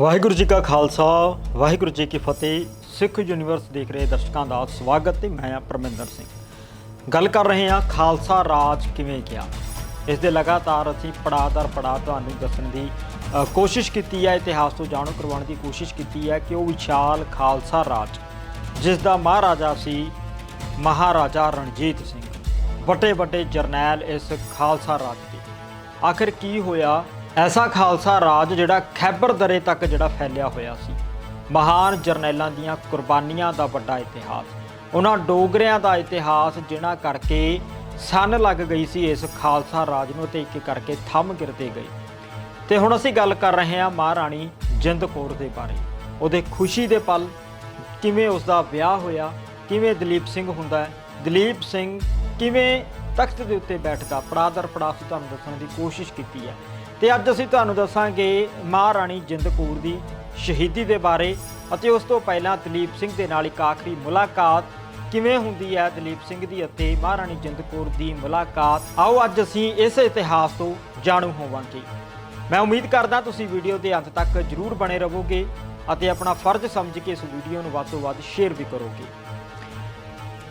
ਵਾਹਿਗੁਰੂ ਜੀ ਕਾ ਖਾਲਸਾ, ਵਾਹਿਗੁਰੂ ਜੀ ਕੀ ਫਤਿਹ। ਸਿੱਖ ਯੂਨੀਵਰਸ ਦੇਖ ਰਹੇ ਦਰਸ਼ਕਾਂ ਦਾ ਸਵਾਗਤ ਤੇ ਮੈਂ ਹਾਂ ਪਰਮਿੰਦਰ ਸਿੰਘ। ਗੱਲ ਕਰ ਰਹੇ ਹਾਂ, ਖਾਲਸਾ ਰਾਜ ਕਿਵੇਂ ਗਿਆ? ਇਸ ਦੇ ਲਗਾਤਾਰ ਅਸੀਂ ਪੜਾਅ ਦਰ ਪੜਾਅ ਤੁਹਾਨੂੰ ਦੱਸਣ ਦੀ ਕੋਸ਼ਿਸ਼ ਕੀਤੀ ਹੈ, ਇਤਿਹਾਸ ਤੋਂ ਜਾਣੂ ਕਰਵਾਉਣ ਦੀ ਕੋਸ਼ਿਸ਼ ਕੀਤੀ ਹੈ ਕਿ ਉਹ ਵਿਸ਼ਾਲ ਖਾਲਸਾ ਰਾਜ, ਜਿਸ ਦਾ ਮਹਾਰਾਜਾ ਸੀ, ਮਹਾਰਾਜਾ ਰਣਜੀਤ ਸਿੰਘ। ਵੱਡੇ ਵੱਡੇ ਜਰਨੈਲ ਇਸ ਖਾਲਸਾ ਰਾਜ ਦੇ। ਆਖਿਰ ਕੀ ਹੋਇਆ? ਐਸਾ ਖਾਲਸਾ ਰਾਜ ਜਿਹੜਾ ਖੈਬਰ ਦਰੇ ਤੱਕ ਜਿਹੜਾ ਫੈਲਿਆ ਹੋਇਆ ਸੀ। ਮਹਾਨ ਜਰਨੈਲਾਂ ਦੀਆਂ ਕੁਰਬਾਨੀਆਂ ਦਾ ਵੱਡਾ ਇਤਿਹਾਸ। ਉਹਨਾਂ ਡੋਗਰਿਆਂ ਦਾ ਇਤਿਹਾਸ ਜਿਨ੍ਹਾਂ ਕਰਕੇ ਸੰਨ ਲੱਗ ਗਈ ਸੀ ਇਸ ਖਾਲਸਾ ਰਾਜ ਨੂੰ ਤੇ ਇੱਕ ਕਰਕੇ ਥੰਮ ਗਿਰਦੇ ਗਏ। ਤੇ ਹੁਣ ਅਸੀਂ ਗੱਲ ਕਰ ਰਹੇ ਹਾਂ ਮਹਾਰਾਣੀ ਜਿੰਦ ਕੌਰ ਦੇ ਬਾਰੇ। ਉਹਦੇ ਖੁਸ਼ੀ ਦੇ ਪਲ, ਕਿਵੇਂ ਉਸ ਦਾ ਵਿਆਹ ਹੋਇਆ, ਕਿਵੇਂ ਦਲੀਪ ਸਿੰਘ ਹੁੰਦਾ ਹੈ, ਦਲੀਪ ਸਿੰਘ ਕਿਵੇਂ ਤਖਤ ਦੇ ਉੱਤੇ ਬੈਠਦਾ, ਪੜਾਦਰ ਪੜਾਸ ਤੁਹਾਨੂੰ ਦੱਸਣ ਦੀ ਕੋਸ਼ਿਸ਼ ਕੀਤੀ ਹੈ। ਤੇ ਅੱਜ ਅਸੀਂ ਤੁਹਾਨੂੰ ਦੱਸਾਂਗੇ ਮਹਾਰਾਣੀ ਜਿੰਦ ਕੌਰ ਦੀ ਸ਼ਹੀਦੀ ਦੇ ਬਾਰੇ ਅਤੇ ਉਸ ਤੋਂ ਪਹਿਲਾਂ ਦਲੀਪ ਸਿੰਘ ਦੇ ਨਾਲ ਇੱਕ ਆਖਰੀ ਮੁਲਾਕਾਤ ਕਿਵੇਂ ਹੁੰਦੀ ਹੈ ਦਲੀਪ ਸਿੰਘ ਦੀ ਅਤੇ ਮਹਾਰਾਣੀ ਜਿੰਦ ਕੌਰ ਦੀ ਮੁਲਾਕਾਤ। ਆਓ, ਅੱਜ ਅਸੀਂ ਇਸ ਇਤਿਹਾਸ ਤੋਂ ਜਾਣੂ ਹੋਵਾਂਗੇ। ਮੈਂ ਉਮੀਦ ਕਰਦਾ ਤੁਸੀਂ ਵੀਡੀਓ ਦੇ ਅੰਤ ਤੱਕ ਜਰੂਰ ਬਣੇ ਰਹੋਗੇ ਅਤੇ ਆਪਣਾ ਫਰਜ਼ ਸਮਝ ਕੇ ਇਸ ਵੀਡੀਓ ਨੂੰ ਵੱਧ ਤੋਂ ਵੱਧ ਸ਼ੇਅਰ ਵੀ ਕਰੋਗੇ।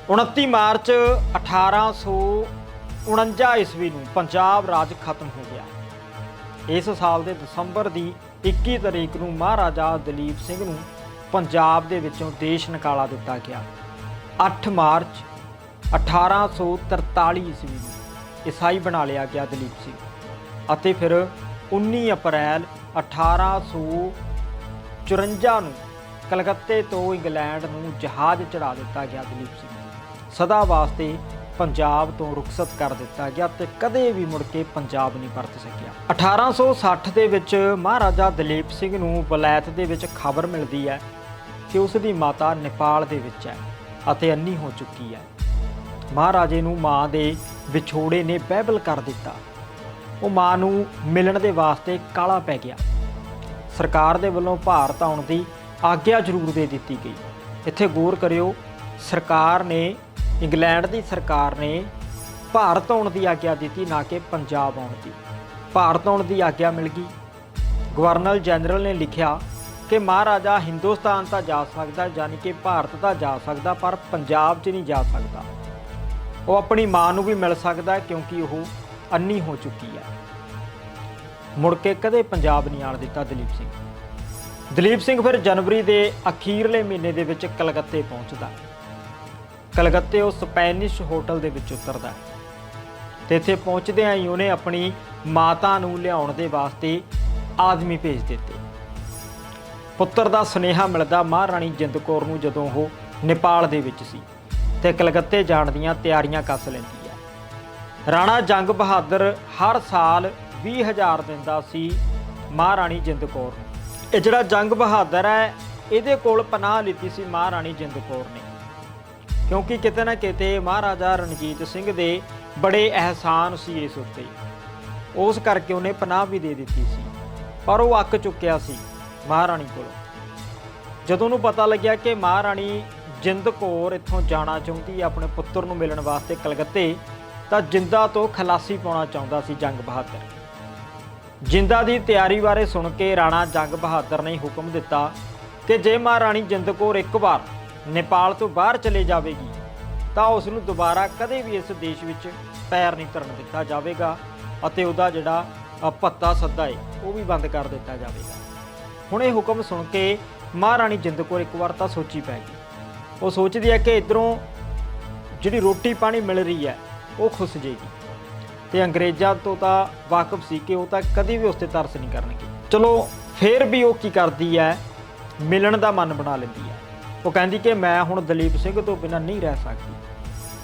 29 ਮਾਰਚ 1849 ਈਸਵੀ ਨੂੰ ਪੰਜਾਬ ਰਾਜ ਖਤਮ ਹੋ ਗਿਆ। ਇਸ ਸਾਲ ਦੇ ਦਸੰਬਰ ਦੀ 21 ਤਰੀਕ ਨੂੰ ਮਹਾਰਾਜਾ ਦਲੀਪ ਸਿੰਘ ਨੂੰ ਪੰਜਾਬ ਦੇ ਵਿੱਚੋਂ ਦੇਸ਼ ਨਿਕਾਲਾ ਦਿੱਤਾ ਗਿਆ। 8 ਮਾਰਚ 1843 ਈਸਵੀ ਨੂੰ ਈਸਾਈ ਬਣਾ ਲਿਆ ਗਿਆ ਦਲੀਪ ਸਿੰਘ ਅਤੇ ਫਿਰ 19 ਅਪ੍ਰੈਲ 1854 ਨੂੰ ਕਲਕੱਤੇ ਤੋਂ ਇੰਗਲੈਂਡ ਨੂੰ ਜਹਾਜ਼ ਚੜਾ ਦਿੱਤਾ ਗਿਆ ਦਲੀਪ ਸਿੰਘ। ਸਦਾ ਵਾਸਤੇ ਪੰਜਾਬ ਤੋਂ ਰੁਖਸਤ ਕਰ ਦਿੱਤਾ ਗਿਆ ਤੇ ਕਦੇ ਵੀ ਮੁੜ ਕੇ ਪੰਜਾਬ ਨਹੀਂ ਪਰਤ ਸਕਿਆ। 1860 ਦੇ ਵਿੱਚ ਮਹਾਰਾਜਾ ਦਲੀਪ ਸਿੰਘ ਨੂੰ ਵਲਾਇਤ ਦੇ ਵਿੱਚ ਖਬਰ ਮਿਲਦੀ ਹੈ ਕਿ ਉਸ ਦੀ ਮਾਤਾ ਨੇਪਾਲ ਦੇ ਵਿੱਚ ਹੈ ਅਤੇ ਅੰਨੀ ਹੋ ਚੁੱਕੀ ਹੈ। ਮਹਾਰਾਜੇ ਨੂੰ ਮਾਂ ਦੇ ਵਿਛੋੜੇ ਨੇ ਬਹਿਬਲ ਕਰ ਦਿੱਤਾ। ਉਹ ਮਾਂ ਨੂੰ ਮਿਲਣ ਦੇ ਵਾਸਤੇ ਕਾਲਾ ਪੈ ਗਿਆ। ਸਰਕਾਰ ਦੇ ਵੱਲੋਂ ਭਾਰਤ ਆਉਣ ਦੀ ਆਗਿਆ ਜ਼ਰੂਰ ਦੇ ਦਿੱਤੀ ਗਈ। ਇੱਥੇ ਗੌਰ ਕਰਿਓ, ਸਰਕਾਰ ਨੇ ਇੰਗਲੈਂਡ ਦੀ ਸਰਕਾਰ ਨੇ ਭਾਰਤ ਆਉਣ ਦੀ ਆਗਿਆ ਦਿੱਤੀ, ਨਾ ਕਿ ਪੰਜਾਬ ਆਉਣ ਦੀ। ਭਾਰਤ ਆਉਣ ਦੀ ਆਗਿਆ ਮਿਲ ਗਈ। ਗਵਰਨਰ ਜਨਰਲ ਨੇ ਲਿਖਿਆ ਕਿ ਮਹਾਰਾਜਾ ਹਿੰਦੁਸਤਾਨ ਤਾਂ ਜਾ ਸਕਦਾ ਯਾਨੀ ਕਿ ਭਾਰਤ ਤਾਂ ਜਾ ਸਕਦਾ, ਪਰ ਪੰਜਾਬ 'ਚ ਨਹੀਂ ਜਾ ਸਕਦਾ। ਉਹ ਆਪਣੀ ਮਾਂ ਨੂੰ ਵੀ ਮਿਲ ਸਕਦਾ ਕਿਉਂਕਿ ਉਹ ਅੰਨੀ ਹੋ ਚੁੱਕੀ ਹੈ। ਮੁੜ ਕੇ ਕਦੇ ਪੰਜਾਬ ਨਹੀਂ ਆਣ ਦਿੱਤਾ ਦਲੀਪ ਸਿੰਘ। ਦਲੀਪ ਸਿੰਘ ਫਿਰ ਜਨਵਰੀ ਦੇ ਅਖੀਰਲੇ ਮਹੀਨੇ ਦੇ ਵਿੱਚ ਕਲਕੱਤੇ ਪਹੁੰਚਦਾ ਕਲਕੱਤੇ ਉਹ ਸਪੈਨਿਸ਼ ਹੋਟਲ ਦੇ ਵਿੱਚ ਉਤਰਦਾ ਹੈ ਤੇ ਇੱਥੇ ਪਹੁੰਚਦਿਆਂ ਹੀ ਉਹਨੇ ਆਪਣੀ ਮਾਤਾ ਨੂੰ ਲਿਆਉਣ ਦੇ ਵਾਸਤੇ ਆਦਮੀ ਭੇਜ ਦਿੱਤੇ। ਪੁੱਤਰ ਦਾ ਸੁਨੇਹਾ ਮਿਲਦਾ ਮਹਾਰਾਣੀ ਜਿੰਦ ਕੌਰ ਨੂੰ ਜਦੋਂ ਉਹ ਨੇਪਾਲ ਦੇ ਵਿੱਚ ਸੀ ਤੇ ਕਲਕੱਤੇ ਜਾਣ ਦੀਆਂ ਤਿਆਰੀਆਂ ਕੱਸ ਲੈਂਦੀ ਹੈ। ਰਾਣਾ ਜੰਗ ਬਹਾਦਰ ਹਰ ਸਾਲ 20000 ਦਿੰਦਾ ਸੀ ਮਹਾਰਾਣੀ ਜਿੰਦ ਕੌਰ ਇਹ ਜਿਹੜਾ ਜੰਗ ਬਹਾਦਰ ਹੈ, ਇਹਦੇ ਕੋਲ ਪਨਾਹ ਲਿੱਤੀ ਸੀ ਮਹਾਰਾਣੀ ਜਿੰਦ ਕੌਰ ਨੇ। ਕਿਉਂਕਿ ਕਿਤੇ ਨਾ ਕਿਤੇ ਮਹਾਰਾਜਾ ਰਣਜੀਤ ਸਿੰਘ ਦੇ ਬੜੇ ਅਹਿਸਾਨ ਸੀ ਇਸ ਉੱਤੇ। ਉਸ ਕਰਕੇ ਉਹਨੇ ਪਨਾਹ ਵੀ ਦੇ ਦਿੱਤੀ ਸੀ। ਪਰ ਉਹ ਅੱਕ ਚੁੱਕਿਆ ਸੀ ਮਹਾਰਾਣੀ ਕੋਲ। ਜਦੋਂ ਉਹਨੂੰ ਪਤਾ ਲੱਗਿਆ ਕਿ ਮਹਾਰਾਣੀ ਜਿੰਦ ਕੌਰ ਇੱਥੋਂ ਜਾਣਾ ਚਾਹੁੰਦੀ ਹੈ ਆਪਣੇ ਪੁੱਤਰ ਨੂੰ ਮਿਲਣ ਵਾਸਤੇ ਕਲਕੱਤੇ, ਤਾਂ ਜਿੰਦਾ ਤੋਂ ਖਲਾਸੀ ਪਾਉਣਾ ਚਾਹੁੰਦਾ ਸੀ ਜੰਗ ਬਹਾਦਰ। ਜਿੰਦਾ ਦੀ ਤਿਆਰੀ ਬਾਰੇ ਸੁਣ ਕੇ ਰਾਣਾ ਜੰਗ ਬਹਾਦਰ ਨੇ ਹੁਕਮ ਦਿੱਤਾ ਕਿ ਜੇ ਮਹਾਰਾਣੀ ਜਿੰਦ ਕੌਰ ਇੱਕ ਵਾਰ ਨੇਪਾਲ ਤੋਂ ਬਾਹਰ ਚਲੇ ਜਾਵੇਗੀ, ਤਾਂ ਉਸ ਨੂੰ ਦੁਬਾਰਾ ਕਦੇ ਵੀ ਇਸ ਦੇਸ਼ ਵਿੱਚ ਪੈਰ ਨਹੀਂ ਧਰਨ ਦਿੱਤਾ ਜਾਵੇਗਾ ਅਤੇ ਉਹਦਾ ਜਿਹੜਾ ਭੱਤਾ ਸੱਦਾ ਹੈ ਉਹ ਵੀ ਬੰਦ ਕਰ ਦਿੱਤਾ ਜਾਵੇਗਾ। ਹੁਣ ਇਹ ਹੁਕਮ ਸੁਣ ਕੇ ਮਹਾਰਾਣੀ ਜਿੰਦ ਕੌਰ ਇੱਕ ਵਾਰ ਤਾਂ ਸੋਚੀ ਪੈ ਗਈ। ਉਹ ਸੋਚਦੀ ਹੈ ਕਿ ਇਧਰੋਂ ਜਿਹੜੀ ਰੋਟੀ ਪਾਣੀ ਮਿਲ ਰਹੀ ਹੈ, ਉਹ ਖੁੱਸ ਜੇਗੀ ਤੇ ਅੰਗਰੇਜ਼ਾਂ ਤੋਂ ਤਾਂ ਵਾਕਿਫ ਸੀ ਕਿ ਉਹ ਤਾਂ ਕਦੀ ਵੀ ਉਸ ਤੇ ਤਰਸ ਨਹੀਂ ਕਰਨਗੇ। ਚਲੋ, ਫੇਰ ਵੀ ਉਹ ਕੀ ਕਰਦੀ ਹੈ, ਮਿਲਣ ਦਾ ਮਨ ਬਣਾ ਲੈਂਦੀ ਹੈ। ਉਹ ਕਹਿੰਦੀ ਕਿ ਮੈਂ ਹੁਣ ਦਲੀਪ ਸਿੰਘ ਤੋਂ ਬਿਨਾਂ ਨਹੀਂ ਰਹਿ ਸਕਦੀ।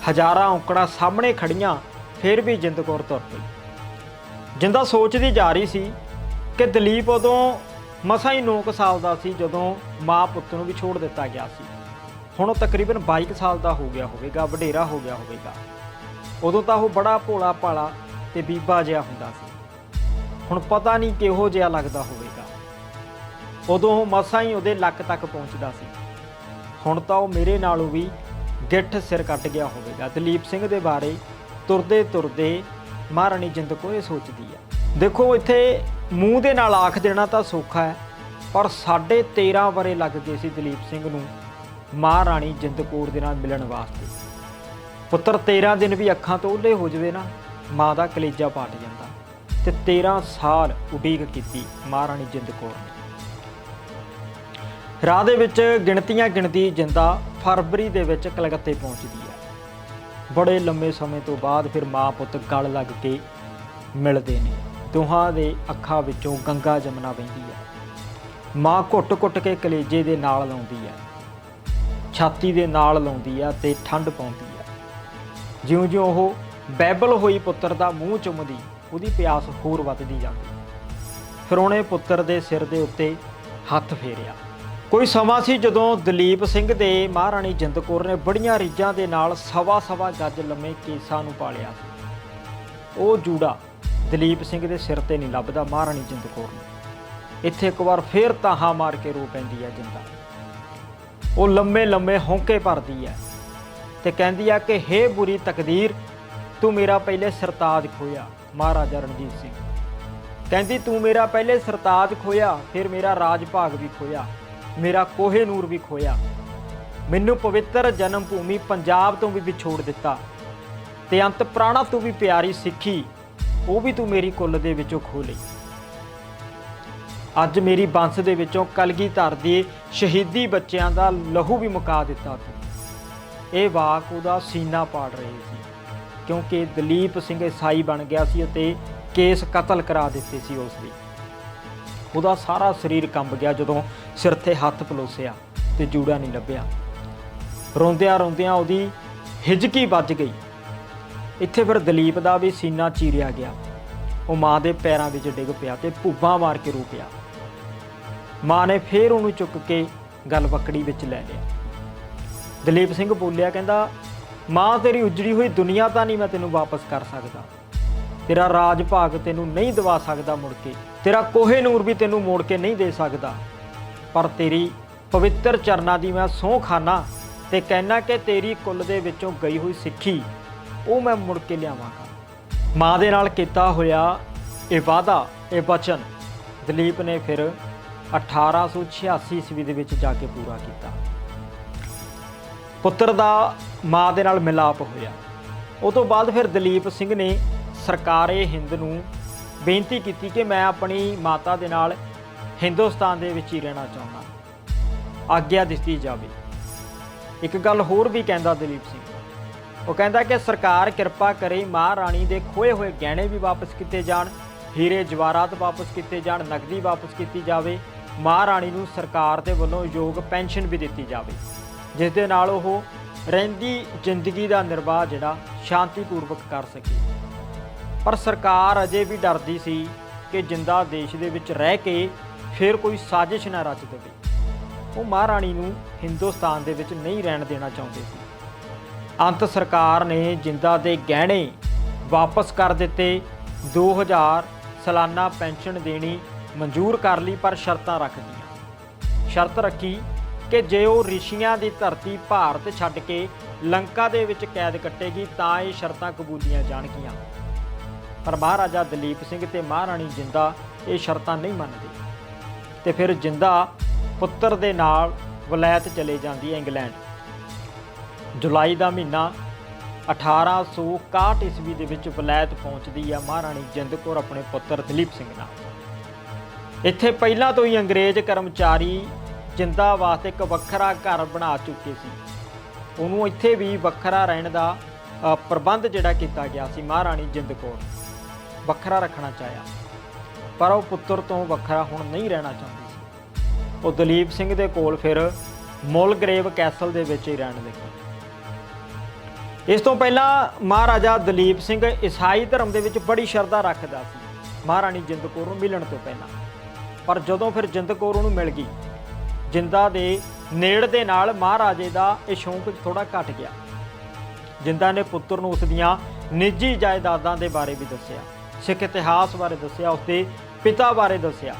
ਹਜ਼ਾਰਾਂ ਔਂਕੜਾਂ ਸਾਹਮਣੇ ਖੜੀਆਂ, ਫਿਰ ਵੀ ਜਿੰਦ ਕੌਰ ਤੁਰ ਪਈ। ਜਿੰਦਾ ਸੋਚਦੀ ਜਾ ਰਹੀ ਸੀ ਕਿ ਦਲੀਪ ਉਦੋਂ ਮਸਾਂ ਹੀ 9 ਸਾਲ ਦਾ ਸੀ ਜਦੋਂ ਮਾਂ ਪੁੱਤ ਨੂੰ ਵੀ ਛੋੜ ਦਿੱਤਾ ਗਿਆ ਸੀ। ਹੁਣ ਉਹ ਤਕਰੀਬਨ 22 ਕੁ ਸਾਲ ਦਾ ਹੋ ਗਿਆ ਹੋਵੇਗਾ, ਵਡੇਰਾ ਹੋ ਗਿਆ ਹੋਵੇਗਾ। ਉਦੋਂ ਤਾਂ ਉਹ ਬੜਾ ਭੋਲਾ ਭਾਲਾ ਤੇ ਬੀਬਾ ਜਿਹਾ ਹੁੰਦਾ ਸੀ। ਹੁਣ ਪਤਾ ਨਹੀਂ ਕਿਹੋ ਜਿਹਾ ਲੱਗਦਾ ਹੋਵੇਗਾ। ਉਦੋਂ ਉਹ ਮਸਾਂ ਹੀ ਉਹਦੇ ਲੱਕ ਤੱਕ ਪਹੁੰਚਦਾ ਸੀ। ਹੁਣ ਤਾਂ ਉਹ ਮੇਰੇ ਨਾਲੋਂ ਵੀ ਗਿੱਠ ਸਿਰ ਕੱਟ ਗਿਆ ਹੋਵੇਗਾ। ਦਲੀਪ ਸਿੰਘ ਦੇ ਬਾਰੇ ਤੁਰਦੇ ਤੁਰਦੇ ਮਹਾਰਾਣੀ ਜਿੰਦ ਕੋ ਇਹ ਸੋਚਦੀ ਹੈ ਦੇਖੋ, ਇੱਥੇ ਮੂੰਹ ਦੇ ਨਾਲ ਆਖ ਦੇਣਾ ਤਾਂ ਸੌਖਾ ਹੈ, ਪਰ ਸਾਢੇ 13 ਵਰੇ ਲੱਗ ਗਏ ਸੀ ਦਲੀਪ ਸਿੰਘ ਨੂੰ ਮਹਾਰਾਣੀ ਜਿੰਦ ਕੌਰ ਦੇ ਨਾਲ ਮਿਲਣ ਵਾਸਤੇ। ਪੁੱਤਰ 13 ਦਿਨ ਵੀ ਅੱਖਾਂ ਤੋਂ ਓਲੇ ਹੋ ਜਵੇ ਨਾ, ਮਾਂ ਦਾ ਕਲੇਜਾ ਪਾਟ ਜਾਂਦਾ। ਤੇ 13 ਸਾਲ ਉਡੀਕ ਕੀਤੀ ਮਹਾਰਾਣੀ ਜਿੰਦ ਕੌਰ ਨੇ। ਰਾਹ ਦੇ ਵਿੱਚ ਗਿਣਤੀਆਂ ਗਿਣਤੀ ਜਿੰਦਾ ਫਰਵਰੀ ਦੇ ਵਿੱਚ ਕਲਕੱਤੇ ਪਹੁੰਚਦੀ ਹੈ। ਬੜੇ ਲੰਮੇ ਸਮੇਂ ਤੋਂ ਬਾਅਦ ਫਿਰ ਮਾਂ ਪੁੱਤ ਗਲ ਲੱਗ ਕੇ ਮਿਲਦੇ ਨੇ। ਦੋਹਾਂ ਦੇ ਅੱਖਾਂ ਵਿੱਚੋਂ ਗੰਗਾ ਜਮਨਾ ਵਹਿੰਦੀ ਹੈ। ਮਾਂ ਘੁੱਟ-ਘੁੱਟ ਕੇ ਕਲੇਜੇ ਦੇ ਨਾਲ ਲਾਉਂਦੀ ਹੈ। ਛਾਤੀ ਦੇ ਨਾਲ ਲਾਉਂਦੀ ਹੈ ਤੇ ਠੰਡ ਪਾਉਂਦੀ ਹੈ। ਜਿਉਂ-ਜਿਉਂ ਉਹ ਬੈਬਲ ਹੋਈ ਪੁੱਤਰ ਦਾ ਮੂੰਹ ਚੁੰਮਦੀ, ਉਹਦੀ ਪਿਆਸ ਹੋਰ ਵੱਧਦੀ ਜਾਂਦੀ। ਫਿਰ ਉਹਨੇ ਪੁੱਤਰ ਦੇ ਸਿਰ ਦੇ ਉੱਤੇ ਹੱਥ ਫੇਰਿਆ। ਕੋਈ ਸਮਾਂ ਸੀ ਜਦੋਂ ਦਲੀਪ ਸਿੰਘ ਦੇ ਮਹਾਰਾਣੀ ਜਿੰਦ ਕੌਰ ਨੇ ਬੜੀਆਂ ਰੀਝਾਂ ਦੇ ਨਾਲ ਸਵਾ ਸਵਾ ਗੱਜ ਲੰਮੇ ਕੇਸਾਂ ਨੂੰ ਪਾਲਿਆ ਸੀ। ਉਹ ਜੂੜਾ ਦਲੀਪ ਸਿੰਘ ਦੇ ਸਿਰ ਤੇ ਨਹੀਂ ਲੱਭਦਾ ਮਹਾਰਾਣੀ ਜਿੰਦ ਕੌਰ ਨੂੰ। ਇੱਥੇ ਇੱਕ ਵਾਰ ਫੇਰ ਤਾਹਾ ਮਾਰ ਕੇ ਰੋ ਪੈਂਦੀ ਹੈ ਜਿੰਦਾ। ਉਹ ਲੰਮੇ ਲੰਮੇ ਹੌਂਕੇ ਭਰਦੀ ਹੈ ਤੇ ਕਹਿੰਦੀ ਆ ਕਿ, ਹੇ ਬੁਰੀ ਤਕਦੀਰ, ਤੂੰ ਮੇਰਾ ਪਹਿਲੇ ਸਰਤਾਜ ਖੋਇਆ, ਮਹਾਰਾਜਾ ਰਣਜੀਤ ਸਿੰਘ। ਕਹਿੰਦੀ, ਤੂੰ ਮੇਰਾ ਪਹਿਲੇ ਸਰਤਾਜ ਖੋਇਆ, ਫਿਰ ਮੇਰਾ ਰਾਜ ਭਾਗ ਵੀ ਖੋਇਆ। ਮੇਰਾ ਕੋਹੇ ਨੂਰ ਵੀ ਖੋਇਆ। ਮੈਨੂੰ ਪਵਿੱਤਰ ਜਨਮ ਭੂਮੀ ਪੰਜਾਬ ਤੋਂ ਵੀ ਵਿਛੋੜ ਦਿੱਤਾ ਤੇ ਅੰਤ ਪ੍ਰਾਣਾ ਤੋਂ ਵੀ ਪਿਆਰੀ ਸਿੱਖੀ, ਉਹ ਵੀ ਤੂੰ ਮੇਰੀ ਕੁੱਲ ਦੇ ਵਿੱਚੋਂ ਖੋ ਲਈ। ਅੱਜ ਮੇਰੀ ਬੰਸ ਦੇ ਵਿੱਚੋਂ ਕਲਗੀਧਰ ਦੇ ਸ਼ਹੀਦੀ ਬੱਚਿਆਂ ਦਾ ਲਹੂ ਵੀ ਮੁਕਾ ਦਿੱਤਾ ਤੂੰ। ਇਹ ਵਾਕ ਉਹਦਾ ਸੀਨਾ ਪਾੜ ਰਹੀ ਸੀ, ਕਿਉਂਕਿ ਦਲੀਪ ਸਿੰਘ ਈਸਾਈ ਬਣ ਗਿਆ ਸੀ ਅਤੇ ਕੇਸ ਕਤਲ ਕਰਾ ਦਿੱਤੇ ਸੀ ਉਸ ਦੀ। ਉਹਦਾ ਸਾਰਾ ਸਰੀਰ ਕੰਬ ਗਿਆ ਜਦੋਂ ਸਿਰ ਤੇ ਹੱਥ ਪਲੋਸਿਆ ਤੇ ਜੂੜਾ ਨਹੀਂ ਲੱਭਿਆ। ਰੋਂਦਿਆਂ ਰੋਂਦਿਆਂ ਉਹਦੀ ਹਿਜਕੀ ਵੱਜ ਗਈ। ਇੱਥੇ ਫਿਰ ਦਲੀਪ ਦਾ ਵੀ ਸੀਨਾ ਚੀਰਿਆ ਗਿਆ। ਉਹ ਮਾਂ ਦੇ ਪੈਰਾਂ ਵਿੱਚ ਡਿੱਗ ਪਿਆ ਤੇ ਭੁੱਬਾਂ ਮਾਰ ਕੇ ਰੋ ਪਿਆ। ਮਾਂ ਨੇ ਫੇਰ ਉਹਨੂੰ ਚੁੱਕ ਕੇ ਗੱਲ ਬੱਕੜੀ ਵਿੱਚ ਲੈ ਲਿਆ। ਦਲੀਪ ਸਿੰਘ ਬੋਲਿਆ, ਕਹਿੰਦਾ, ਮਾਂ, ਤੇਰੀ ਉਜੜੀ ਹੋਈ ਦੁਨੀਆ ਤਾਂ ਨਹੀਂ ਮੈਂ ਤੈਨੂੰ ਵਾਪਸ ਕਰ ਸਕਦਾ। ਤੇਰਾ ਰਾਜ ਭਾਗ ਤੈਨੂੰ ਨਹੀਂ ਦਵਾ ਸਕਦਾ ਮੁੜ ਕੇ। ਤੇਰਾ ਕੋਹੇ ਨੂਰ ਵੀ ਤੈਨੂੰ ਮੋੜ ਕੇ ਨਹੀਂ ਦੇ ਸਕਦਾ। ਪਰ ਤੇਰੀ ਪਵਿੱਤਰ ਚਰਨਾਂ ਦੀ ਮੈਂ ਸਹੁੰ ਖਾਨਾ ਤੇ ਕਹਿਣਾ ਕਿ ਤੇਰੀ ਕੁੱਲ ਦੇ ਵਿੱਚੋਂ ਗਈ ਹੋਈ ਸਿੱਖੀ, ਉਹ ਮੈਂ ਮੁੜ ਕੇ ਲਿਆਵਾਂਗਾ। ਮਾਂ ਦੇ ਨਾਲ ਕੀਤਾ ਹੋਇਆ ਇਹ ਵਾਅਦਾ, ਇਹ ਵਚਨ ਦਲੀਪ ਨੇ ਫਿਰ 1886 ਈਸਵੀ ਦੇ ਵਿੱਚ ਜਾ ਕੇ ਪੂਰਾ ਕੀਤਾ। ਪੁੱਤਰ ਦਾ ਮਾਂ ਦੇ ਨਾਲ ਮਿਲਾਪ ਹੋਇਆ। ਉਹ ਤੋਂ ਬਾਅਦ ਫਿਰ ਦਲੀਪ ਸਿੰਘ ਨੇ ਸਰਕਾਰੇ ਹਿੰਦ ਨੂੰ ਬੇਨਤੀ ਕੀਤੀ ਕਿ ਮੈਂ ਆਪਣੀ ਮਾਤਾ ਦੇ ਨਾਲ ਹਿੰਦੁਸਤਾਨ ਦੇ ਵਿੱਚ ਹੀ ਰਹਿਣਾ ਚਾਹੁੰਦਾ। ਆਗਿਆ ਦਿੱਤੀ ਜਾਵੇ। ਇੱਕ ਗੱਲ ਹੋਰ ਵੀ ਕਹਿੰਦਾ ਦਲੀਪ ਸਿੰਘ। ਉਹ ਕਹਿੰਦਾ ਕਿ ਸਰਕਾਰ ਕਿਰਪਾ ਕਰੇ ਮਹਾਰਾਣੀ ਦੇ ਖੋਏ ਹੋਏ ਗਹਿਣੇ ਵੀ ਵਾਪਸ ਕੀਤੇ ਜਾਣ, ਹੀਰੇ ਜਵਾਹਰਾਤ ਵਾਪਸ ਕੀਤੇ ਜਾਣ ਨਕਦੀ ਵਾਪਸ ਕੀਤੀ ਜਾਵੇ। ਮਹਾਰਾਣੀ ਨੂੰ ਸਰਕਾਰ ਦੇ ਵੱਲੋਂ ਯੋਗ ਪੈਨਸ਼ਨ ਵੀ ਦਿੱਤੀ ਜਾਵੇ। ਜਿਸ ਦੇ ਨਾਲ ਉਹ ਰਹਿੰਦੀ ਜ਼ਿੰਦਗੀ ਦਾ ਨਿਰਵਾਹ ਜਿਹੜਾ ਸ਼ਾਂਤੀਪੂਰਵਕ ਕਰ ਸਕੇ। ਪਰ ਸਰਕਾਰ ਅਜੇ ਵੀ ਡਰਦੀ ਸੀ ਕਿ ਜਿੰਦਾ ਦੇਸ਼ ਦੇ ਵਿੱਚ ਰਹਿ ਕੇ ਫਿਰ ਕੋਈ ਸਾਜ਼ਿਸ਼ ਨਾ ਰਚ ਦੇਵੇ। ਉਹ ਮਹਾਰਾਣੀ ਨੂੰ ਹਿੰਦੁਸਤਾਨ ਦੇ ਵਿੱਚ ਨਹੀਂ ਰਹਿਣ ਦੇਣਾ ਚਾਹੁੰਦੇ ਸੀ। ਅੰਤ ਸਰਕਾਰ ਨੇ ਜਿੰਦਾ ਦੇ ਗਹਿਣੇ ਵਾਪਸ ਕਰ ਦਿੱਤੇ। 2000 ਸਾਲਾਨਾ ਪੈਨਸ਼ਨ ਦੇਣੀ ਮਨਜ਼ੂਰ ਕਰ ਲਈ, ਪਰ ਸ਼ਰਤਾਂ ਰੱਖਦੀਆਂ ਸ਼ਰਤ ਰੱਖੀ ਕਿ ਜੇ ਉਹ ਰਿਸ਼ੀਆਂ ਦੀ ਧਰਤੀ ਭਾਰਤ ਛੱਡ ਕੇ ਲੰਕਾ ਦੇ ਵਿੱਚ ਕੈਦ ਕੱਟੇਗੀ, ਤਾਂ ਇਹ ਸ਼ਰਤਾਂ ਕਬੂਲੀਆਂ ਜਾਣਗੀਆਂ। ਪਰ ਮਹਾਰਾਜਾ ਦਲੀਪ ਸਿੰਘ ਤੇ ਮਹਾਰਾਣੀ ਜਿੰਦਾ ਇਹ ਸ਼ਰਤਾਂ ਨਹੀਂ ਮੰਨਦੇ। ਤੇ ਫਿਰ ਜਿੰਦਾ ਪੁੱਤਰ ਦੇ ਨਾਲ ਵਲੈਤ ਚਲੇ ਜਾਂਦੀ ਹੈ ਇੰਗਲੈਂਡ। ਜੁਲਾਈ ਦਾ ਮਹੀਨਾ 1861 ਈਸਵੀ ਦੇ ਵਿੱਚ ਵਲੈਤ ਪਹੁੰਚਦੀ ਆ ਮਹਾਰਾਣੀ ਜਿੰਦ ਕੌਰ ਆਪਣੇ ਪੁੱਤਰ ਦਲੀਪ ਸਿੰਘ ਨਾਲ। ਇੱਥੇ ਪਹਿਲਾਂ ਤੋਂ ਹੀ ਅੰਗਰੇਜ਼ ਕਰਮਚਾਰੀ ਜਿੰਦਾ ਵਾਸਤੇ ਇੱਕ ਵੱਖਰਾ ਘਰ ਬਣਾ ਚੁੱਕੇ ਸੀ। ਉਹਨੂੰ ਇੱਥੇ ਵੀ ਵੱਖਰਾ ਰਹਿਣ ਦਾ ਪ੍ਰਬੰਧ ਜਿਹੜਾ ਕੀਤਾ ਗਿਆ ਸੀ ਮਹਾਰਾਣੀ ਜਿੰਦ ਕੌਰ। ਵੱਖਰਾ ਰੱਖਣਾ ਚਾਹਿਆ। ਪਰ ਉਹ ਪੁੱਤਰ ਤੋਂ ਵੱਖਰਾ ਹੁਣ ਨਹੀਂ ਰਹਿਣਾ ਚਾਹੁੰਦੀ ਸੀ। ਉਹ ਦਲੀਪ ਸਿੰਘ ਦੇ ਕੋਲ ਫਿਰ ਮੁਲਗਰੇਵ ਕੈਸਲ ਦੇ ਵਿੱਚ ਹੀ ਰਹਿਣ ਲੱਗੀ। ਇਸ ਤੋਂ ਪਹਿਲਾਂ ਮਹਾਰਾਜਾ ਦਲੀਪ ਸਿੰਘ ਈਸਾਈ ਧਰਮ ਦੇ ਵਿੱਚ ਬੜੀ ਸ਼ਰਧਾ ਰੱਖਦਾ ਸੀ। ਮਹਾਰਾਣੀ ਜਿੰਦ ਕੌਰ ਨੂੰ ਮਿਲਣ ਤੋਂ ਪਹਿਲਾਂ। ਪਰ ਜਦੋਂ ਫਿਰ ਜਿੰਦ ਕੌਰ ਨੂੰ ਮਿਲ ਗਈ, ਜਿੰਦਾ ਦੇ ਨੇੜ ਦੇ ਨਾਲ ਮਹਾਰਾਜੇ ਦਾ ਇਹ ਸ਼ੌਂਕ ਥੋੜਾ ਘਟ ਗਿਆ। ਜਿੰਦਾ ਨੇ ਪੁੱਤਰ ਨੂੰ ਉਸ ਦੀਆਂ ਨਿੱਜੀ ਜਾਇਦਾਦਾਂ ਦੇ ਬਾਰੇ ਵੀ ਦੱਸਿਆ। ਸਿੱਖ ਇਤਿਹਾਸ ਬਾਰੇ ਦੱਸਿਆ, ਉਸਦੇ ਪਿਤਾ ਬਾਰੇ ਦੱਸਿਆ।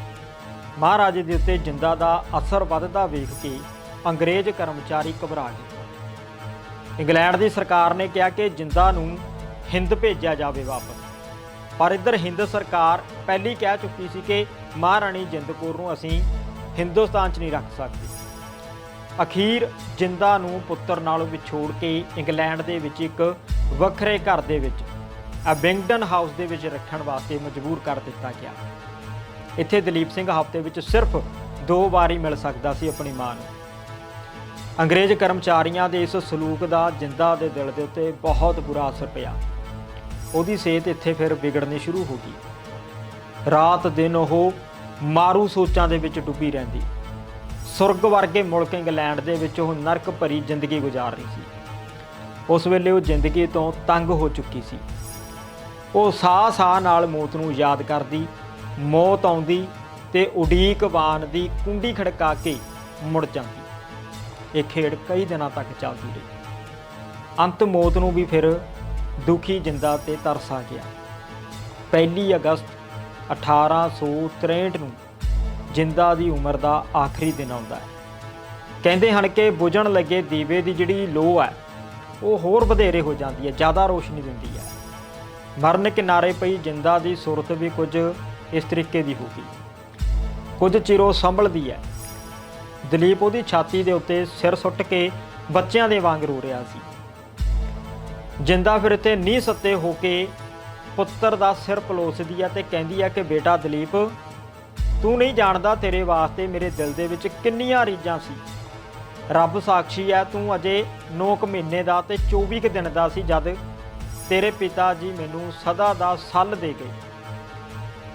ਮਹਾਰਾਜੇ ਦੇ ਉੱਤੇ ਜਿੰਦਾ ਦਾ ਅਸਰ ਵੱਧਦਾ ਵੇਖ ਕੇ ਅੰਗਰੇਜ਼ ਕਰਮਚਾਰੀ ਘਬਰਾ ਗਏ। ਇੰਗਲੈਂਡ ਦੀ ਸਰਕਾਰ ਨੇ ਕਿਹਾ ਕਿ ਜਿੰਦਾ ਨੂੰ ਹਿੰਦ ਭੇਜਿਆ ਜਾਵੇ ਵਾਪਸ। ਪਰ ਇੱਧਰ ਹਿੰਦ ਸਰਕਾਰ ਪਹਿਲੀ ਕਹਿ ਚੁੱਕੀ ਸੀ ਕਿ ਮਹਾਰਾਣੀ ਜਿੰਦ ਕੌਰ ਨੂੰ ਅਸੀਂ ਹਿੰਦੁਸਤਾਨ 'ਚ ਨਹੀਂ ਰੱਖ ਸਕਦੇ। ਅਖੀਰ ਜਿੰਦਾ ਨੂੰ ਪੁੱਤਰ ਨਾਲੋਂ ਵਿਛੋੜ ਕੇ ਇੰਗਲੈਂਡ ਦੇ ਵਿੱਚ ਇੱਕ ਵੱਖਰੇ ਘਰ ਦੇ ਵਿੱਚ ਅਬਿੰਗਡਨ ਹਾਊਸ ਦੇ ਵਿੱਚ ਰੱਖਣ ਵਾਸਤੇ ਮਜਬੂਰ ਕਰ ਦਿੱਤਾ ਗਿਆ। ਇੱਥੇ ਦਲੀਪ ਸਿੰਘ ਹਫ਼ਤੇ ਵਿੱਚ ਸਿਰਫ ਦੋ ਵਾਰੀ ਮਿਲ ਸਕਦਾ ਸੀ ਆਪਣੀ ਮਾਂ ਨੂੰ। ਅੰਗਰੇਜ਼ ਕਰਮਚਾਰੀਆਂ ਦੇ ਇਸ ਸਲੂਕ ਦਾ ਜਿੰਦਾ ਦੇ ਦਿਲ ਦੇ ਉੱਤੇ ਬਹੁਤ ਬੁਰਾ ਅਸਰ ਪਿਆ। ਉਹਦੀ ਸਿਹਤ ਇੱਥੇ ਫਿਰ ਵਿਗੜਨੀ ਸ਼ੁਰੂ ਹੋ ਗਈ। ਰਾਤ ਦਿਨ ਉਹ ਮਾਰੂ ਸੋਚਾਂ ਦੇ ਵਿੱਚ ਡੁੱਬੀ ਰਹਿੰਦੀ। ਸੁਰਗ ਵਰਗੇ ਮੁਲਕ ਇੰਗਲੈਂਡ ਦੇ ਵਿੱਚ ਉਹ ਨਰਕ ਭਰੀ ਜ਼ਿੰਦਗੀ ਗੁਜ਼ਾਰ ਰਹੀ ਸੀ। ਉਸ ਵੇਲੇ ਉਹ ਜ਼ਿੰਦਗੀ ਤੋਂ ਤੰਗ ਹੋ ਚੁੱਕੀ ਸੀ। ਉਹ ਸਾਹ-ਸਾਹ ਨਾਲ ਮੌਤ ਨੂੰ ਯਾਦ ਕਰਦੀ, ਮੌਤ ਆਉਂਦੀ ਤੇ ਉਡੀਕ ਵਾਨ ਦੀ ਕੁੰਡੀ ਖੜਕਾ ਕੇ ਮੁੜ ਜਾਂਦੀ। ਇਹ ਖੇਡ ਕਈ ਦਿਨਾਂ ਤੱਕ ਚੱਲਦੀ ਰਹੀ। ਅੰਤ ਮੌਤ ਨੂੰ ਵੀ ਫਿਰ ਦੁਖੀ ਜਿੰਦਾ ਤੇ ਤਰਸ ਆ ਗਿਆ। 1 ਅਗਸਤ 1863 ਨੂੰ ਜਿੰਦਾ ਦੀ ਉਮਰ ਦਾ ਆਖਰੀ ਦਿਨ ਆਉਂਦਾ ਹੈ। ਕਹਿੰਦੇ ਹਨ ਕਿ ਬੁਝਣ ਲੱਗੇ ਦੀਵੇ ਦੀ ਜਿਹੜੀ ਲੋਅ ਹੈ, ਉਹ ਹੋਰ ਵਧੇਰੇ ਹੋ ਜਾਂਦੀ ਹੈ, ਜ਼ਿਆਦਾ ਰੋਸ਼ਨੀ ਦਿੰਦੀ ਹੈ। ਮਰਨ ਕਿਨਾਰੇ ਪਈ ਜਿੰਦਾ ਦੀ ਸੂਰਤ ਵੀ ਕੁਝ ਇਸ ਤਰੀਕੇ ਦੀ ਹੋ ਗਈ। ਕੁਝ ਚਿਰੋ ਸੰਭਲਦੀ ਹੈ ਦਲੀਪ ਉਹਦੀ ਛਾਤੀ ਦੇ ਉੱਤੇ ਸਿਰ ਸੁੱਟ ਕੇ ਬੱਚਿਆਂ ਦੇ ਵਾਂਗ ਰੋ ਰਿਹਾ ਸੀ। ਜਿੰਦਾ ਫਿਰ ਇੱਥੇ ਨੀ ਸੱਤੇ ਹੋ ਕੇ ਪੁੱਤਰ ਦਾ ਸਿਰ ਪਲੋਸਦੀ ਹੈ ਤੇ ਕਹਿੰਦੀ ਹੈ ਕਿ ਬੇਟਾ ਦਲੀਪ, ਤੂੰ ਨਹੀਂ ਜਾਣਦਾ ਤੇਰੇ ਵਾਸਤੇ ਮੇਰੇ ਦਿਲ ਦੇ ਵਿੱਚ ਕਿੰਨੀਆਂ ਰੀਝਾਂ ਸੀ। ਰੱਬ ਸਾਖੀ ਹੈ ਤੂੰ ਅਜੇ 9 ਕੁ ਮਹੀਨੇ ਦਾ ਤੇ 24 ਕੁ ਦਿਨ ਦਾ ਸੀ ਜਦ ਤੇਰੇ ਪਿਤਾ ਜੀ ਮੈਨੂੰ ਸਦਾ ਦਾ ਸੱਲ ਦੇ ਗਏ।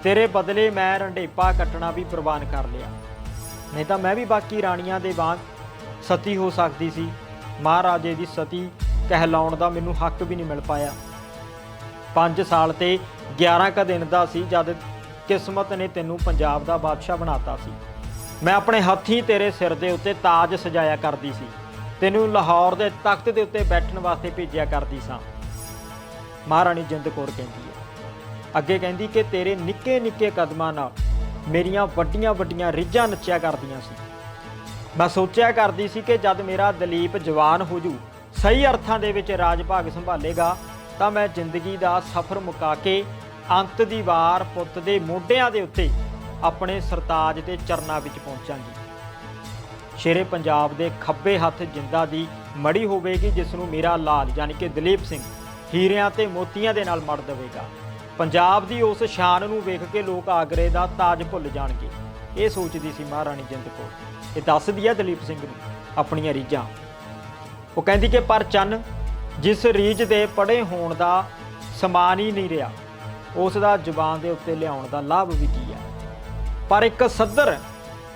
ਤੇਰੇ ਬਦਲੇ ਮੈਂ ਰੰਡੇਪਾ ਕੱਟਣਾ ਵੀ ਪ੍ਰਵਾਨ ਕਰ ਲਿਆ। ਨਹੀਂ ਤਾਂ ਮੈਂ ਵੀ ਬਾਕੀ ਰਾਣੀਆਂ ਦੇ ਵਾਂਗ ਸਤੀ ਹੋ ਸਕਦੀ ਸੀ। ਮਹਾਰਾਜੇ ਦੀ ਸਤੀ ਕਹਿਲਾਉਣ ਦਾ ਮੈਨੂੰ ਹੱਕ ਵੀ ਨਹੀਂ ਮਿਲ ਪਾਇਆ। 5 ਸਾਲ ਤੇ 11 ਕ ਦਿਨ ਦਾ ਸੀ ਜਦ ਕਿਸਮਤ ਨੇ ਤੈਨੂੰ ਪੰਜਾਬ ਦਾ ਬਾਦਸ਼ਾਹ ਬਣਾਤਾ ਸੀ। ਮੈਂ ਆਪਣੇ ਹੱਥੀਂ ਤੇਰੇ ਸਿਰ ਦੇ ਉੱਤੇ ਤਾਜ ਸਜਾਇਆ ਕਰਦੀ ਸੀ। ਤੈਨੂੰ ਲਾਹੌਰ ਦੇ ਤਖਤ ਦੇ ਉੱਤੇ ਬੈਠਣ ਵਾਸਤੇ ਭੇਜਿਆ ਕਰਦੀ ਸਾਂ। ਮਹਾਰਾਣੀ ਜਿੰਦ ਕੌਰ ਕਹਿੰਦੀ ਹੈ। ਅੱਗੇ ਕਹਿੰਦੀ ਕਿ ਤੇਰੇ ਨਿੱਕੇ ਨਿੱਕੇ ਕਦਮਾਂ ਨਾਲ ਮੇਰੀਆਂ ਵੱਡੀਆਂ ਵੱਡੀਆਂ ਰਿੱਝਾਂ ਨੱਚਿਆ ਕਰਦੀਆਂ ਸੀ। ਮੈਂ ਸੋਚਿਆ ਕਰਦੀ ਸੀ ਕਿ ਜਦ ਮੇਰਾ ਦਲੀਪ ਜਵਾਨ ਹੋ ਜੂ, ਸਹੀ ਅਰਥਾਂ ਦੇ ਵਿੱਚ ਰਾਜ ਭਾਗ ਸੰਭਾਲੇਗਾ, ਤਾਂ ਮੈਂ ਜ਼ਿੰਦਗੀ ਦਾ ਸਫ਼ਰ ਮੁਕਾ ਕੇ ਅੰਤ ਦੀ ਵਾਰ ਪੁੱਤ ਦੇ ਮੋਢਿਆਂ ਦੇ ਉੱਤੇ ਆਪਣੇ ਸਰਤਾਜ ਦੇ ਚਰਨਾਂ ਵਿੱਚ ਪਹੁੰਚਾਂਗੀ। ਸ਼ੇਰੇ ਪੰਜਾਬ ਦੇ ਖੱਬੇ ਹੱਥ ਜਿੰਦਾ ਦੀ ਮੜੀ ਹੋਵੇਗੀ, ਜਿਸ ਨੂੰ ਮੇਰਾ ਲਾਲ, ਯਾਨੀ ਕਿ ਦਲੀਪ ਸਿੰਘ ਹੀਰਿਆਂ ਤੇ ਮੋਤੀਆਂ ਦੇ ਨਾਲ ਮੜ ਦੇਵੇਗਾ। ਪੰਜਾਬ ਦੀ ਉਸ ਸ਼ਾਨ ਨੂੰ ਵੇਖ ਕੇ ਲੋਕ ਆਗਰੇ ਦਾ ਤਾਜ ਭੁੱਲ ਜਾਣਗੇ। ਇਹ ਸੋਚਦੀ ਸੀ ਮਹਾਰਾਣੀ ਜਿੰਦ ਕੌਰ। ਇਹ ਦੱਸਦੀ ਹੈ ਦਲੀਪ ਸਿੰਘ ਨੂੰ ਆਪਣੀਆਂ ਰੀਝਾਂ। ਉਹ ਕਹਿੰਦੀ ਕਿ ਪਰ ਚੰਨ, ਜਿਸ ਰੀਝ ਦੇ ਪੜੇ ਹੋਣ ਦਾ ਸਮਾਨ ਹੀ ਨਹੀਂ ਰਿਹਾ, ਉਸ ਦਾ ਜ਼ੁਬਾਨ ਦੇ ਉੱਤੇ ਲਿਆਉਣ ਦਾ ਲਾਭ ਵੀ ਕੀ ਹੈ ਪਰ ਇੱਕ ਸੱਦਰ,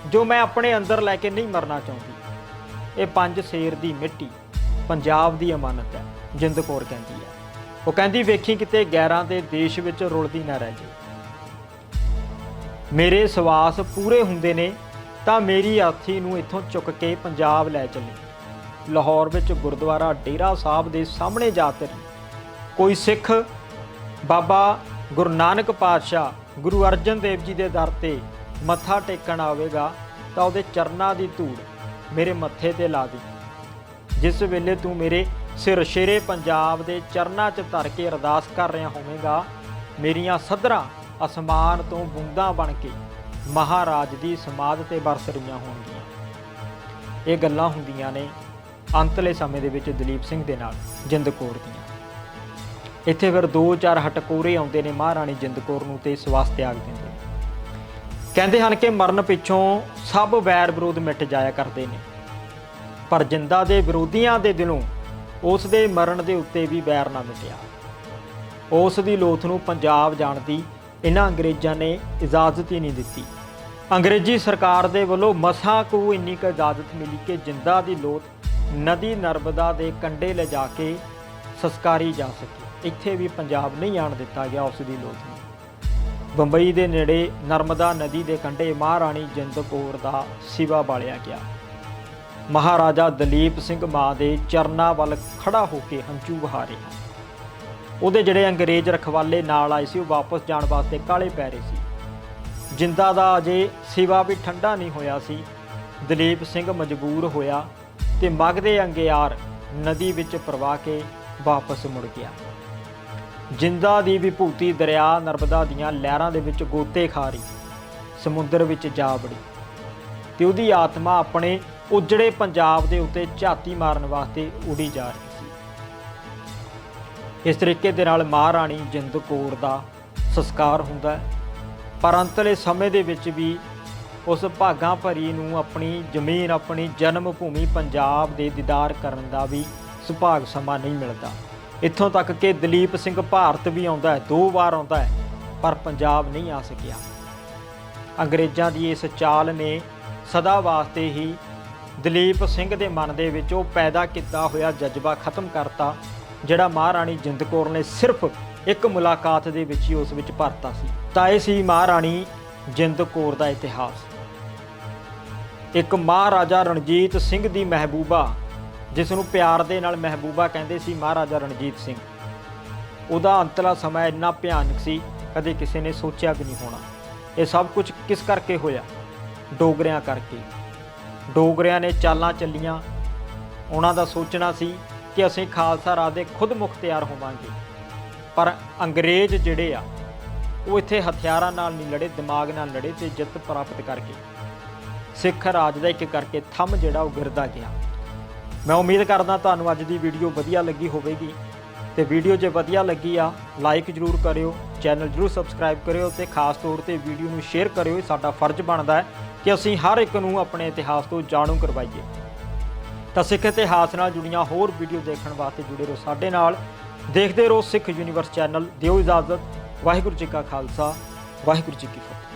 ਜੋ ਮੈਂ ਆਪਣੇ ਅੰਦਰ ਲੈ ਕੇ ਨਹੀਂ ਮਰਨਾ ਚਾਹੁੰਦੀ, ਇਹ ਪੰਜ ਸ਼ੇਰ ਦੀ ਮਿੱਟੀ, ਪੰਜਾਬ ਦੀ ਅਮਾਨਤ ਹੈ, ਜਿੰਦ ਕੌਰ ਕਹਿੰਦੀ। ਉਹ ਕਹਿੰਦੀ, ਵੇਖੀ ਕਿਤੇ ਗੈਰਾਂ ਦੇ ਦੇਸ਼ ਵਿੱਚ ਰੁਲਦੀ ਨਾ ਰਹਿ ਜੇ ਮੇਰੇ ਸਵਾਸ ਪੂਰੇ ਹੁੰਦੇ ਨੇ, ਤਾਂ ਮੇਰੀ ਆਥੀ ਨੂੰ ਇੱਥੋਂ ਚੁੱਕ ਕੇ ਪੰਜਾਬ ਲੈ ਚੱਲੀ। ਲਾਹੌਰ ਵਿੱਚ ਗੁਰਦੁਆਰਾ ਡੇਰਾ ਸਾਹਿਬ ਦੇ ਸਾਹਮਣੇ ਜਾ ਤਰੀ। ਕੋਈ ਸਿੱਖ ਬਾਬਾ ਗੁਰੂ ਨਾਨਕ ਪਾਤਸ਼ਾਹ ਗੁਰੂ ਅਰਜਨ ਦੇਵ ਜੀ ਦੇ ਦਰ ਤੇ ਮੱਥਾ ਟੇਕਣ ਆਵੇਗਾ, ਤਾਂ ਉਹਦੇ ਚਰਨਾਂ ਦੀ ਧੂੜ ਮੇਰੇ ਮੱਥੇ ਤੇ ਲਾ ਦੀ। ਜਿਸ ਵੇਲੇ ਤੂੰ ਮੇਰੇ ਸਿਰ ਸ਼ੇਰੇ ਪੰਜਾਬ ਦੇ ਚਰਨਾਂ 'ਚ ਧਰ ਕੇ ਅਰਦਾਸ ਕਰ ਰਿਹਾ ਹੋਵੇਂਗਾ, ਮੇਰੀਆਂ ਸਦਰਾਂ ਅਸਮਾਨ ਤੋਂ ਬੂੰਦਾਂ ਬਣ ਕੇ ਮਹਾਰਾਜ ਦੀ ਸਮਾਧ ਤੇ ਬਰਸ ਰਹੀਆਂ ਹੋਣਗੀਆਂ। ਇਹ ਗੱਲਾਂ ਹੁੰਦੀਆਂ ਨੇ ਅੰਤਲੇ ਸਮੇਂ ਦੇ ਵਿੱਚ ਦਲੀਪ ਸਿੰਘ ਦੇ ਨਾਲ, ਜਿੰਦ ਕੌਰ ਦੀਆਂ। ਇੱਥੇ ਫਿਰ ਦੋ ਚਾਰ ਹਟਕੋਰੇ ਆਉਂਦੇ ਨੇ ਮਹਾਰਾਣੀ ਜਿੰਦ ਕੌਰ ਨੂੰ ਤੇ ਸਵਾਸ ਤਿਆਗ ਦਿੰਦੇ ਕਹਿੰਦੇ ਹਨ ਕਿ ਮਰਨ ਪਿੱਛੋਂ ਸਭ ਵੈਰ ਵਿਰੋਧ ਮਿਟ ਜਾਇਆ ਕਰਦੇ ਨੇ। ਪਰ ਜਿੰਦਾ ਦੇ ਵਿਰੋਧੀਆਂ ਦੇ ਦਿਲੋਂ ਉਸ ਦੇ ਮਰਨ ਦੇ ਉੱਤੇ ਵੀ ਵੈਰ ਨਾ ਮਿਟਿਆ। ਉਸ ਦੀ ਲੋਥ ਨੂੰ ਪੰਜਾਬ ਜਾਣ ਦੀ ਇਹਨਾਂ ਅੰਗਰੇਜ਼ਾਂ ਨੇ ਇਜਾਜ਼ਤ ਹੀ ਨਹੀਂ ਦਿੱਤੀ। ਅੰਗਰੇਜ਼ੀ ਸਰਕਾਰ ਦੇ ਵੱਲੋਂ ਮਸਾਂ ਕੋ ਇੰਨੀ ਕੁ ਇਜਾਜ਼ਤ ਮਿਲੀ ਕਿ ਜਿੰਦਾ ਦੀ ਲੋਥ ਨਦੀ ਨਰਮਦਾ ਦੇ ਕੰਢੇ ਲਿਜਾ ਕੇ ਸਸਕਾਰੀ ਜਾ ਸਕੇ। ਇੱਥੇ ਵੀ ਪੰਜਾਬ ਨਹੀਂ ਆਣ ਦਿੱਤਾ ਗਿਆ ਉਸ ਦੀ ਲੋਥ ਨੂੰ। ਬੰਬਈ ਦੇ ਨੇੜੇ ਨਰਮਦਾ ਨਦੀ ਦੇ ਕੰਢੇ ਮਹਾਰਾਣੀ ਜਿੰਦ ਕੌਰ ਦਾ ਸਿਵਾ ਬਾਲਿਆ ਗਿਆ। ਮਹਾਰਾਜਾ ਦਲੀਪ ਸਿੰਘ ਮਾਂ ਦੇ ਚਰਨਾਂ ਵੱਲ ਖੜਾ ਹੋ ਕੇ ਹੰਝੂ ਵਹਾ ਰਿਹਾ ਉਹਦੇ ਜਿਹੜੇ ਅੰਗਰੇਜ਼ ਰਖਵਾਲੇ ਨਾਲ ਆਏ ਸੀ, ਉਹ ਵਾਪਸ ਜਾਣ ਵਾਸਤੇ ਕਾਲੇ ਪੈ ਰਹੇ ਸੀ। ਜਿੰਦਾ ਦਾ ਅਜੇ ਸਿਵਾ ਵੀ ਠੰਡਾ ਨਹੀਂ ਹੋਇਆ ਸੀ, ਦਲੀਪ ਸਿੰਘ ਮਜਬੂਰ ਹੋਇਆ ਤੇ ਮਗਦੇ ਅੰਗਿਆਰ ਨਦੀ ਵਿੱਚ ਪ੍ਰਵਾਹ ਕੇ ਵਾਪਸ ਮੁੜ ਗਿਆ। ਜਿੰਦਾ ਦੀ ਵਿਭੂਤੀ ਦਰਿਆ ਨਰਮਦਾ ਦੀਆਂ ਲਹਿਰਾਂ ਦੇ ਵਿੱਚ ਗੋਤੇ ਖਾ ਰਹੀ, ਸਮੁੰਦਰ ਵਿੱਚ ਜਾ ਵੜੀ ਤੇ ਉਹਦੀ ਆਤਮਾ ਆਪਣੇ ਉਜੜੇ ਪੰਜਾਬ ਦੇ ਉੱਤੇ ਝਾਤੀ ਮਾਰਨ ਵਾਸਤੇ ਉਡੀ ਜਾ ਰਹੀ ਸੀ। ਇਸ ਤਰੀਕੇ ਦੇ ਨਾਲ ਮਹਾਰਾਣੀ ਜਿੰਦ ਕੌਰ ਦਾ ਸੰਸਕਾਰ ਹੁੰਦਾ ਹੈ। ਪਰ ਅੰਤਲੇ ਸਮੇਂ ਦੇ ਵਿੱਚ ਵੀ ਉਸ ਭਾਗਾਂ ਭਰੀ ਨੂੰ ਆਪਣੀ ਜ਼ਮੀਨ, ਆਪਣੀ ਜਨਮ ਭੂਮੀ ਪੰਜਾਬ ਦੇ ਦੀਦਾਰ ਕਰਨ ਦਾ ਵੀ ਸੁਭਾਗ ਸਮਾਂ ਨਹੀਂ ਮਿਲਦਾ। ਇੱਥੋਂ ਤੱਕ ਕਿ ਦਲੀਪ ਸਿੰਘ ਭਾਰਤ ਵੀ ਆਉਂਦਾ ਹੈ, ਦੋ ਵਾਰ ਆਉਂਦਾ ਹੈ, ਪਰ ਪੰਜਾਬ ਨਹੀਂ ਆ ਸਕਿਆ। ਅੰਗਰੇਜ਼ਾਂ ਦੀ ਇਸ ਚਾਲ ਨੇ ਸਦਾ ਵਾਸਤੇ ਹੀ ਦਲੀਪ ਸਿੰਘ ਦੇ ਮਨ ਦੇ ਵਿੱਚ ਉਹ ਪੈਦਾ ਕੀਤਾ ਹੋਇਆ ਜਜ਼ਬਾ ਖਤਮ ਕਰਤਾ, ਜਿਹੜਾ ਮਹਾਰਾਣੀ ਜਿੰਦ ਕੌਰ ਨੇ ਸਿਰਫ ਇੱਕ ਮੁਲਾਕਾਤ ਦੇ ਵਿੱਚ ਹੀ ਉਸ ਵਿੱਚ ਭਰਤਾ ਸੀ। ਤਾਂ ਇਹ ਸੀ ਮਹਾਰਾਣੀ ਜਿੰਦ ਕੌਰ ਦਾ ਇਤਿਹਾਸ। ਇੱਕ ਮਹਾਰਾਜਾ ਰਣਜੀਤ ਸਿੰਘ ਦੀ ਮਹਿਬੂਬਾ ਜਿਸ ਨੂੰ ਪਿਆਰ ਦੇ ਨਾਲ ਮਹਿਬੂਬਾ ਕਹਿੰਦੇ ਸੀ ਮਹਾਰਾਜਾ ਰਣਜੀਤ ਸਿੰਘ। ਉਹਦਾ ਅੰਤਲਾ ਸਮਾਂ ਇੰਨਾ ਭਿਆਨਕ ਸੀ, ਕਦੇ ਕਿਸੇ ਨੇ ਸੋਚਿਆ ਵੀ ਨਹੀਂ ਹੋਣਾ। ਇਹ ਸਭ ਕੁਝ ਕਿਸ ਕਰਕੇ ਹੋਇਆ? ਡੋਗਰਿਆਂ ਕਰਕੇ। ਡੋਗਰਿਆਂ ਨੇ ਚਾਲਾਂ ਚੱਲੀਆਂ। ਉਹਨਾਂ ਦਾ ਸੋਚਣਾ ਸੀ ਕਿ ਅਸੀਂ ਖਾਲਸਾ ਰਾਜ ਦੇ ਖੁਦ ਮੁਖਤਿਆਰ ਹੋਵਾਂਗੇ। ਪਰ ਅੰਗਰੇਜ਼ ਜਿਹੜੇ ਆ, ਉਹ ਇੱਥੇ ਹਥਿਆਰਾਂ ਨਾਲ ਨਹੀਂ ਲੜੇ, ਦਿਮਾਗ ਨਾਲ ਲੜੇ ਤੇ ਜਿੱਤ ਪ੍ਰਾਪਤ ਕਰਕੇ। ਸਿੱਖ ਰਾਜ ਦਾ ਇੱਕ ਕਰਕੇ ਥੰਮ ਜਿਹੜਾ ਉਹ ਗਿਰਦਾ ਗਿਆ। ਮੈਂ ਉਮੀਦ ਕਰਦਾ ਤੁਹਾਨੂੰ ਅੱਜ ਦੀ ਵੀਡੀਓ ਵਧੀਆ ਲੱਗੀ ਹੋਵੇਗੀ। ਤੇ ਵੀਡੀਓ ਜੇ ਵਧੀਆ ਲੱਗੀ ਆ ਲਾਈਕ ਜਰੂਰ ਕਰਿਓ ਚੈਨਲ ਜਰੂਰ ਸਬਸਕ੍ਰਾਈਬ ਕਰਿਓ ਤੇ ਖਾਸ ਤੌਰ ਤੇ ਵੀਡੀਓ ਨੂੰ ਸ਼ੇਅਰ ਕਰਿਓ ਸਾਡਾ ਫਰਜ਼ ਬਣਦਾ ਹੈ ਕਿ ਅਸੀਂ ਹਰ ਇੱਕ ਨੂੰ ਆਪਣੇ ਇਤਿਹਾਸ ਤੋਂ ਜਾਣੂ ਕਰਵਾਈਏ। ਤਾਂ ਸਿੱਖ ਇਤਿਹਾਸ ਨਾਲ ਜੁੜੀਆਂ ਹੋਰ ਵੀਡੀਓ ਦੇਖਣ ਵਾਸਤੇ ਜੁੜੇ ਰਹੋ ਸਾਡੇ ਨਾਲ। ਦੇਖਦੇ ਰਹੋ ਸਿੱਖ ਯੂਨੀਵਰਸ ਚੈਨਲ ਦਿਓ ਇਜਾਜ਼ਤ। ਵਾਹਿਗੁਰੂ ਜੀ ਕਾ ਖਾਲਸਾ, ਵਾਹਿਗੁਰੂ ਜੀ ਕੀ ਫਤਿਹ।